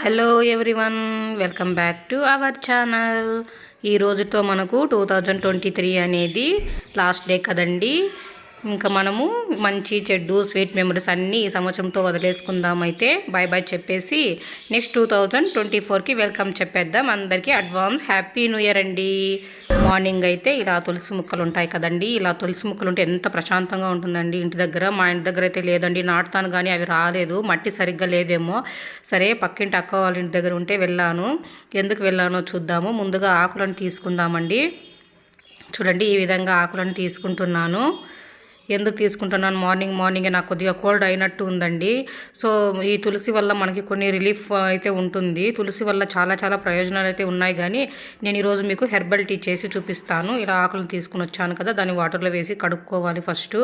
Hello everyone welcome back to our channel ఈ రోజుతో మనకు టూ థౌజండ్ ట్వంటీ త్రీ అనేది లాస్ట్ డే కదండి. ఇంకా మనము మంచి చెడ్డు స్వీట్ మెమరీస్ అన్నీ ఈ సంవత్సరంతో వదిలేసుకుందాం అయితే. బాయ్ బాయ్ చెప్పేసి నెక్స్ట్ టూ థౌజండ్ ట్వంటీ ఫోర్కి వెల్కమ్ చెప్పేద్దాం. అందరికీ అడ్వాన్స్ హ్యాపీ న్యూ ఇయర్ అండి. మార్నింగ్ అయితే ఇలా తులసి ముక్కలు ఉంటాయి కదండి. ఇలా తులసి ముక్కలు ఉంటే ఎంత ప్రశాంతంగా ఉంటుందండి. ఇంటి దగ్గర మా ఇంటి దగ్గర అయితే లేదండి. నాటుతాను కానీ అవి రాలేదు. మట్టి సరిగ్గా లేదేమో. సరే పక్కింటి అక్క వాళ్ళ ఇంటి దగ్గర ఉంటే వెళ్ళాను. ఎందుకు వెళ్ళానో చూద్దాము. ముందుగా ఆకులను తీసుకుందామండి. చూడండి ఈ విధంగా ఆకులను తీసుకుంటున్నాను. ఎందుకు తీసుకుంటున్నాను? మార్నింగ్ మార్నింగే నాకు కొద్దిగా కోల్డ్ అయినట్టు ఉందండి. సో ఈ తులసి వల్ల మనకి కొన్ని రిలీఫ్ అయితే ఉంటుంది. తులసి వల్ల చాలా చాలా ప్రయోజనాలు అయితే ఉన్నాయి. కానీ నేను ఈరోజు మీకు హెర్బల్ టీ చేసి చూపిస్తాను. ఇలా ఆకులను తీసుకుని వచ్చాను కదా దాన్ని వాటర్లో వేసి కడుక్కోవాలి ఫస్ట్.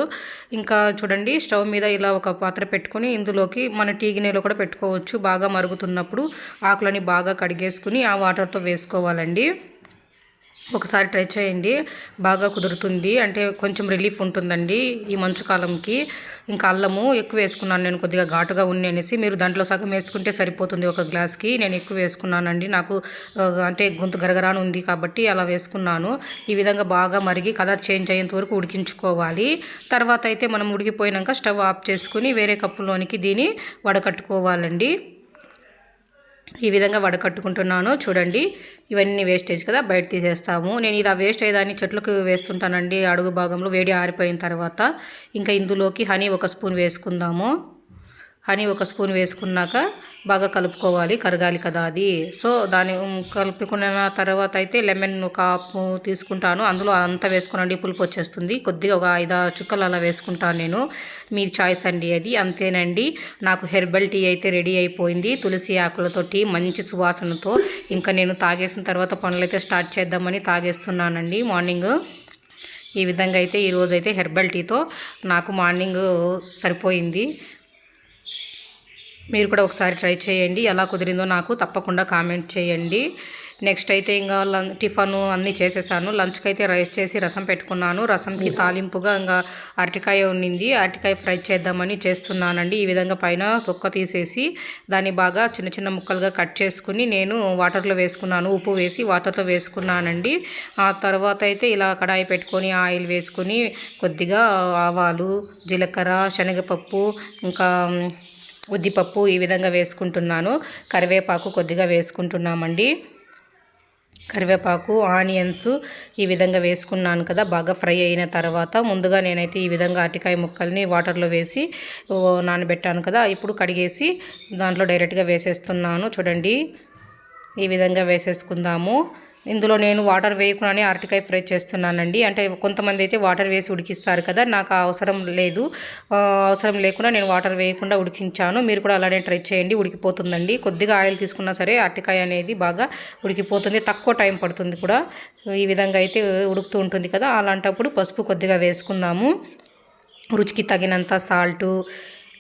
ఇంకా చూడండి స్టవ్ మీద ఇలా ఒక పాత్ర పెట్టుకొని ఇందులోకి మన టీ గిన్నెలో కూడా పెట్టుకోవచ్చు. బాగా మరుగుతున్నప్పుడు ఆకులని బాగా కడిగేసుకుని ఆ వాటర్తో వేసుకోవాలండి. ఒకసారి ట్రై చేయండి. బాగా కుదురుతుంది. అంటే కొంచెం రిలీఫ్ ఉంటుందండి ఈ మంచు కాలంకి. ఇంకా అల్లము ఎక్కువ వేసుకున్నాను నేను కొద్దిగా ఘాటుగా ఉంది అనేసి. మీరు దాంట్లో సగం వేసుకుంటే సరిపోతుంది ఒక గ్లాస్కి. నేను ఎక్కువ వేసుకున్నానండి. నాకు అంటే గొంతు గరగరాను ఉంది కాబట్టి అలా వేసుకున్నాను. ఈ విధంగా బాగా మరిగి కలర్ చేంజ్ అయ్యేంత వరకు ఉడికించుకోవాలి. తర్వాత అయితే మనం ఉడికిపోయినాక స్టవ్ ఆఫ్ చేసుకుని వేరే కప్పులోనికి దీన్ని వడకట్టుకోవాలండి. ఈ విధంగా వడకట్టుకుంటున్నాను. చూడండి ఇవన్నీ వేస్టేజ్ కదా బయట తీసేస్తాము. నేను ఇలా వేస్ట్ అయ్యేదాన్ని చెట్లకు వేస్తుంటానండి అడుగు భాగంలో వేడి ఆరిపోయిన తర్వాత. ఇంకా ఇందులోకి హనీ ఒక స్పూన్ వేసుకుందాము. హనీ ఒక స్పూన్ వేసుకున్నాక బాగా కలుపుకోవాలి. కరగాలి కదా అది. సో దాన్ని కలుపుకున్న తర్వాత అయితే లెమన్ ఒక తీసుకుంటాను. అందులో అంతా వేసుకునండి పులుపు వచ్చేస్తుంది. కొద్దిగా ఒక ఐదు ఆరు చుక్కలు అలా వేసుకుంటాను నేను. మీ చాయిస్ అండి అది. అంతేనండి. నాకు హెర్బల్ టీ అయితే రెడీ అయిపోయింది. తులసి ఆకులతో టీ మంచి సువాసనతో. ఇంకా నేను తాగేసిన తర్వాత పనులు అయితే స్టార్ట్ చేద్దామని తాగేస్తున్నానండి మార్నింగ్. ఈ విధంగా అయితే ఈరోజు అయితే హెర్బల్ టీతో నాకు మార్నింగ్ సరిపోయింది. మీరు కూడా ఒకసారి ట్రై చేయండి. ఎలా కుదిరిందో నాకు తప్పకుండా కామెంట్ చేయండి. నెక్స్ట్ అయితే ఇంకా లం టిఫన్ అన్నీ చేసేసాను. లంచ్కి అయితే రైస్ చేసి రసం పెట్టుకున్నాను. రసంకి తాలింపుగా ఇంకా అరటికాయ ఉండింది అరటికాయ ఫ్రై చేద్దామని చేస్తున్నానండి. ఈ విధంగా పైన తొక్క తీసేసి దాన్ని బాగా చిన్న చిన్న ముక్కలుగా కట్ చేసుకుని నేను వాటర్లో వేసుకున్నాను. ఉప్పు వేసి వాటర్లో వేసుకున్నానండి. ఆ తర్వాత అయితే ఇలా కడాయి పెట్టుకొని ఆయిల్ వేసుకొని కొద్దిగా ఆవాలు జీలకర్ర శనగపప్పు ఇంకా ఉద్దిపప్పు ఈ విధంగా వేసుకుంటున్నాను. కరివేపాకు కొద్దిగా వేసుకుంటున్నామండి. కరివేపాకు ఆనియన్స్ ఈ విధంగా వేసుకున్నాను కదా బాగా ఫ్రై అయిన తర్వాత ముందుగా నేనైతే ఈ విధంగా అరటికాయ ముక్కల్ని వాటర్లో వేసి నానబెట్టాను కదా ఇప్పుడు కడిగేసి దాంట్లో డైరెక్ట్గా వేసేస్తున్నాను. చూడండి ఈ విధంగా వేసేసుకుందాము. ఇందులో నేను వాటర్ వేయకుండానే అరటికాయ ఫ్రై చేస్తున్నానండి. అంటే కొంతమంది అయితే వాటర్ వేసి ఉడికిస్తారు కదా నాకు అవసరం లేదు. అవసరం లేకుండా నేను వాటర్ వేయకుండా ఉడికించాను. మీరు కూడా అలానే ట్రై చేయండి ఉడికిపోతుందండి. కొద్దిగా ఆయిల్ తీసుకున్నా సరే అరటికాయ అనేది బాగా ఉడికిపోతుంది. తక్కువ టైం పడుతుంది కూడా. ఈ విధంగా అయితే ఉడుకుతూ ఉంటుంది కదా అలాంటప్పుడు పసుపు కొద్దిగా వేసుకుందాము. రుచికి తగినంత సాల్టు.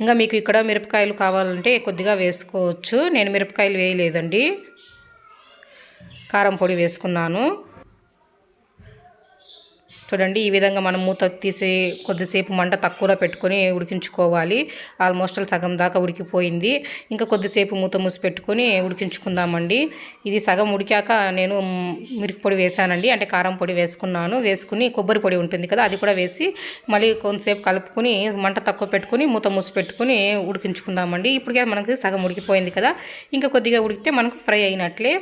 ఇంకా మీకు ఇక్కడ మిరపకాయలు కావాలంటే కొద్దిగా వేసుకోవచ్చు. నేను మిరపకాయలు వేయలేదండి. కారం పొడి వేసుకున్నాను. చూడండి ఈ విధంగా మనం మూత తీసి కొద్దిసేపు మంట తక్కువలో పెట్టుకొని ఉడికించుకోవాలి. ఆల్మోస్ట్ సగం దాకా ఉడికిపోయింది. ఇంకా కొద్దిసేపు మూత మూసి పెట్టుకొని ఉడికించుకుందామండి. ఇది సగం ఉడికాక నేను మిరికి పొడి వేసానండి. అంటే కారం పొడి వేసుకున్నాను. వేసుకుని కొబ్బరి పొడి ఉంటుంది కదా అది కూడా వేసి మళ్ళీ కొంతసేపు కలుపుకొని మంట తక్కువ పెట్టుకొని మూత మూసి పెట్టుకొని ఉడికించుకుందామండి. ఇప్పటికే మనకి సగం ఉడికిపోయింది కదా ఇంకా కొద్దిగా ఉడికితే మనకు ఫ్రై అయినట్లే.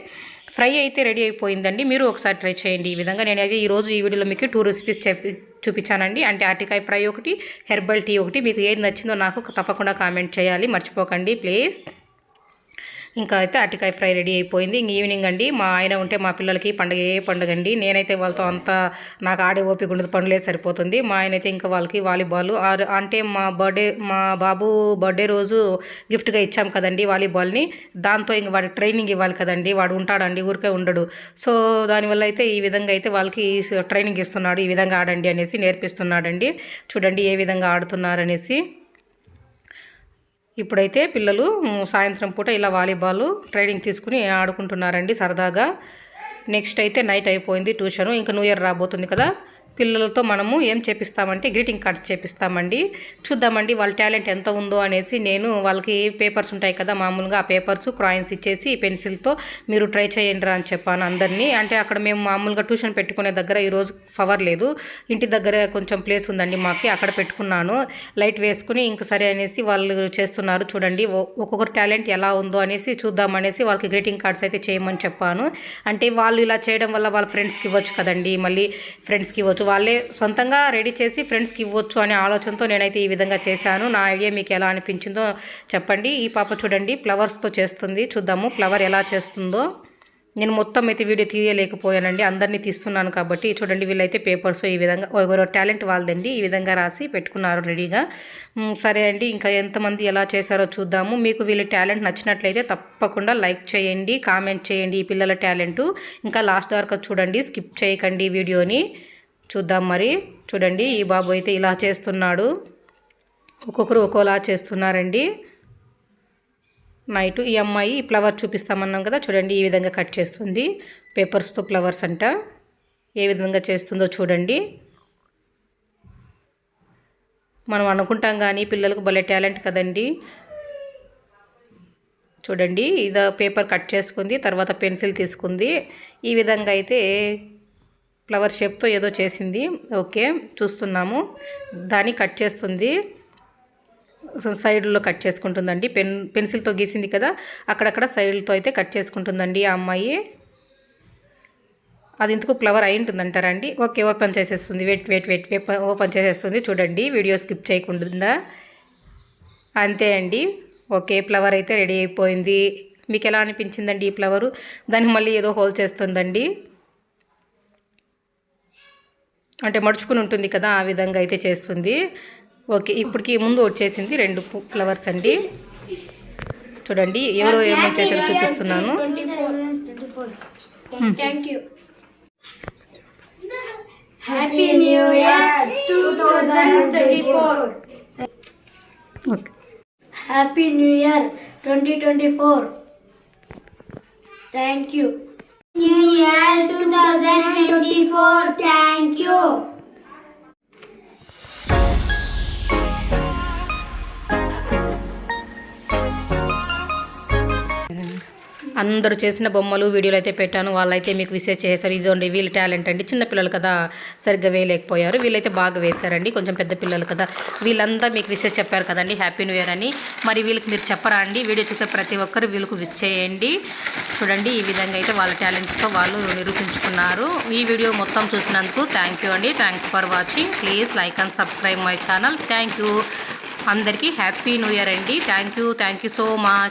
ఫ్రై అయితే రెడీ అయిపోయిందండి. మీరు ఒకసారి ట్రై చేయండి ఈ విధంగా. నేను అయితే ఈరోజు ఈ వీడియోలో మీకు టూ రెసిపీస్ చెప్పి చూపించానండి. అంటే అరటికాయ ఫ్రై ఒకటి హెర్బల్ టీ ఒకటి. మీకు ఏది నచ్చిందో నాకు తప్పకుండా కామెంట్ చేయాలి. మర్చిపోకండి ప్లీజ్ ఇంకా అయితే అరటికాయ ఫ్రై రెడీ అయిపోయింది. ఇంక ఈవినింగ్ అండి. మా ఆయన ఉంటే మా పిల్లలకి పండుగ ఏ పండుగ అండి నేనైతే వాళ్ళతో అంతా నాకు ఆడే ఓపిక ఉండదు. పనులే సరిపోతుంది. మా ఆయన అయితే ఇంకా వాళ్ళకి వాలీబాల్ ఆరు- అంటే మా బర్త్డే మా బాబు బర్త్డే రోజు గిఫ్ట్గా ఇచ్చాం కదండి వాలీబాల్ని. దాంతో ఇంక వాడికి ట్రైనింగ్ ఇవ్వాలి కదండి. వాడు ఉంటాడండి. ఊరికే ఉండడు. సో దానివల్ల అయితే ఈ విధంగా అయితే వాళ్ళకి ట్రైనింగ్ ఇస్తున్నాడు. ఈ విధంగా ఆడండి అనేసి నేర్పిస్తున్నాడండి. చూడండి ఏ విధంగా ఆడుతున్నారనేసి ఇప్పుడైతే పిల్లలు సాయంత్రం పూట ఇలా వాలీబాల్ ట్రైనింగ్ తీసుకుని ఆడుకుంటున్నారండి సరదాగా. నెక్స్ట్ అయితే నైట్ అయిపోయింది ట్యూషన్. ఇంకా న్యూ ఇయర్ రాబోతుంది కదా. పిల్లలతో మనము ఏం చేపిస్తామంటే గ్రీటింగ్ కార్డ్స్ చేపిస్తామండి. చూద్దామండి వాళ్ళ టాలెంట్ ఎంత ఉందో అనేసి నేను వాళ్ళకి పేపర్స్ ఉంటాయి కదా మామూలుగా ఆ పేపర్స్ క్రాయిన్స్ ఇచ్చేసి పెన్సిల్తో మీరు ట్రై చేయండి రా అని చెప్పాను అందరినీ. అంటే అక్కడ మేము మామూలుగా ట్యూషన్ పెట్టుకునే దగ్గర ఈరోజు పవర్ లేదు. ఇంటి దగ్గర కొంచెం ప్లేస్ ఉందండి మాకి అక్కడ పెట్టుకున్నాను. లైట్ వేసుకుని ఇంక సరే అనేసి వాళ్ళు చేస్తున్నారు చూడండి ఒ- ఒక్కొక్కరు టాలెంట్ ఎలా ఉందో అనేసి చూద్దామనేసి వాళ్ళకి గ్రీటింగ్ కార్డ్స్ అయితే చేయమని చెప్పాను. అంటే వాళ్ళు ఇలా చేయడం వల్ల వాళ్ళ ఫ్రెండ్స్కి ఇవ్వచ్చు కదండి మళ్ళీ ఫ్రెండ్స్కి ఇవ్వచ్చు వాళ్ళే సొంతంగా రెడీ చేసి ఫ్రెండ్స్కి ఇవ్వచ్చు అనే ఆలోచనతో నేనైతే ఈ విధంగా చేశాను. నా ఐడియా మీకు ఎలా అనిపించిందో చెప్పండి. ఈ పాప చూడండి ఫ్లవర్స్తో చేస్తుంది. చూద్దాము ఫ్లవర్ ఎలా చేస్తుందో. నేను మొత్తం అయితే వీడియో తీయలేకపోయానండి అందరినీ తీస్తున్నాను కాబట్టి. చూడండి వీళ్ళైతే పేపర్స్ ఈ విధంగా ఎవరో టాలెంట్ వాళ్ళదండి. ఈ విధంగా రాసి పెట్టుకున్నారు రెడీగా. సరే అండి ఇంకా ఎంతమంది ఎలా చేశారో చూద్దాము. మీకు వీళ్ళ టాలెంట్ నచ్చినట్లయితే తప్పకుండా లైక్ చేయండి కామెంట్ చేయండి ఈ పిల్లల టాలెంట్. ఇంకా లాస్ట్ వరకు చూడండి స్కిప్ చేయకండి వీడియోని. చూద్దాం మరి. చూడండి ఈ బాబు అయితే ఇలా చేస్తున్నాడు. ఒక్కొక్కరు ఒక్కోలా చేస్తున్నారండి. నైట్ ఈ అమ్మాయి ఫ్లవర్ చూపిస్తామన్నాం కదా చూడండి ఈ విధంగా కట్ చేస్తుంది. పేపర్స్తో ఫ్లవర్స్ అంట. ఏ విధంగా చేస్తుందో చూడండి. మనం అనుకుంటాం కానీ పిల్లలకు భలే టాలెంట్ కదండి. చూడండి ఇదో పేపర్ కట్ చేసుకుంది తర్వాత పెన్సిల్ తీసుకుంది. ఈ విధంగా అయితే ఫ్లవర్ షేప్తో ఏదో చేసింది. ఓకే చూస్తున్నాము. దాన్ని కట్ చేస్తుంది. సైడ్లో కట్ చేసుకుంటుందండి. పెన్ పెన్సిల్తో గీసింది కదా అక్కడక్కడ సైడ్లతో అయితే కట్ చేసుకుంటుందండి ఆ అమ్మాయి. అది ఇందుకు ఫ్లవర్ అయి ఉంటుందంటారండి. ఓకే ఓపెన్ చేసేస్తుంది. వెయిట్ వెయిట్ వెయిట్ ఓపెన్ చేసేస్తుంది. చూడండి వీడియో స్కిప్ చేయకుండా. అంతే అండి. ఓకే ఫ్లవర్ అయితే రెడీ అయిపోయింది. మీకు ఎలా అనిపించిందండి ఈ ఫ్లవరు? దాన్ని మళ్ళీ ఏదో హోల్ చేస్తుందండి. అంటే మడుచుకుని ఉంటుంది కదా ఆ విధంగా అయితే చేస్తుంది ఓకే ఇప్పటికి ముందు వచ్చేసింది రెండు ఫ్లవర్స్ అండి చూడండి ఎవరు ఏమేమి చేశారో చూపిస్తున్నాను Thank you. Happy New Year 2024. Okay Happy New Year 2024. Thank you. New Year 2024. Thank you. అందరూ చేసిన బొమ్మలు వీడియోలు అయితే పెట్టాను. వాళ్ళైతే మీకు విసేజ్ చేశారు ఇదండి వీళ్ళు టాలెంట్ అండి. చిన్నపిల్లలు కదా సరిగ్గా వేయలేకపోయారు. వీళ్ళైతే బాగా వేశారండి. కొంచెం పెద్ద పిల్లలు కదా. వీళ్ళంతా మీకు విసేజ్ చెప్పారు కదండి హ్యాపీ న్యూ ఇయర్ అని. మరి వీళ్ళకి మీరు చెప్పరా అండి? వీడియో చూసే ప్రతి ఒక్కరు వీళ్ళకు విస్ చేయండి. చూడండి ఈ విధంగా అయితే వాళ్ళ టాలెంట్తో వాళ్ళు నిరూపించుకున్నారు. ఈ వీడియో మొత్తం చూసినందుకు థ్యాంక్ యూ అండి. Thanks for watching please like and subscribe my channel thank you అందరికీ హ్యాపీ న్యూ ఇయర్ అండి. Thank you thank you so much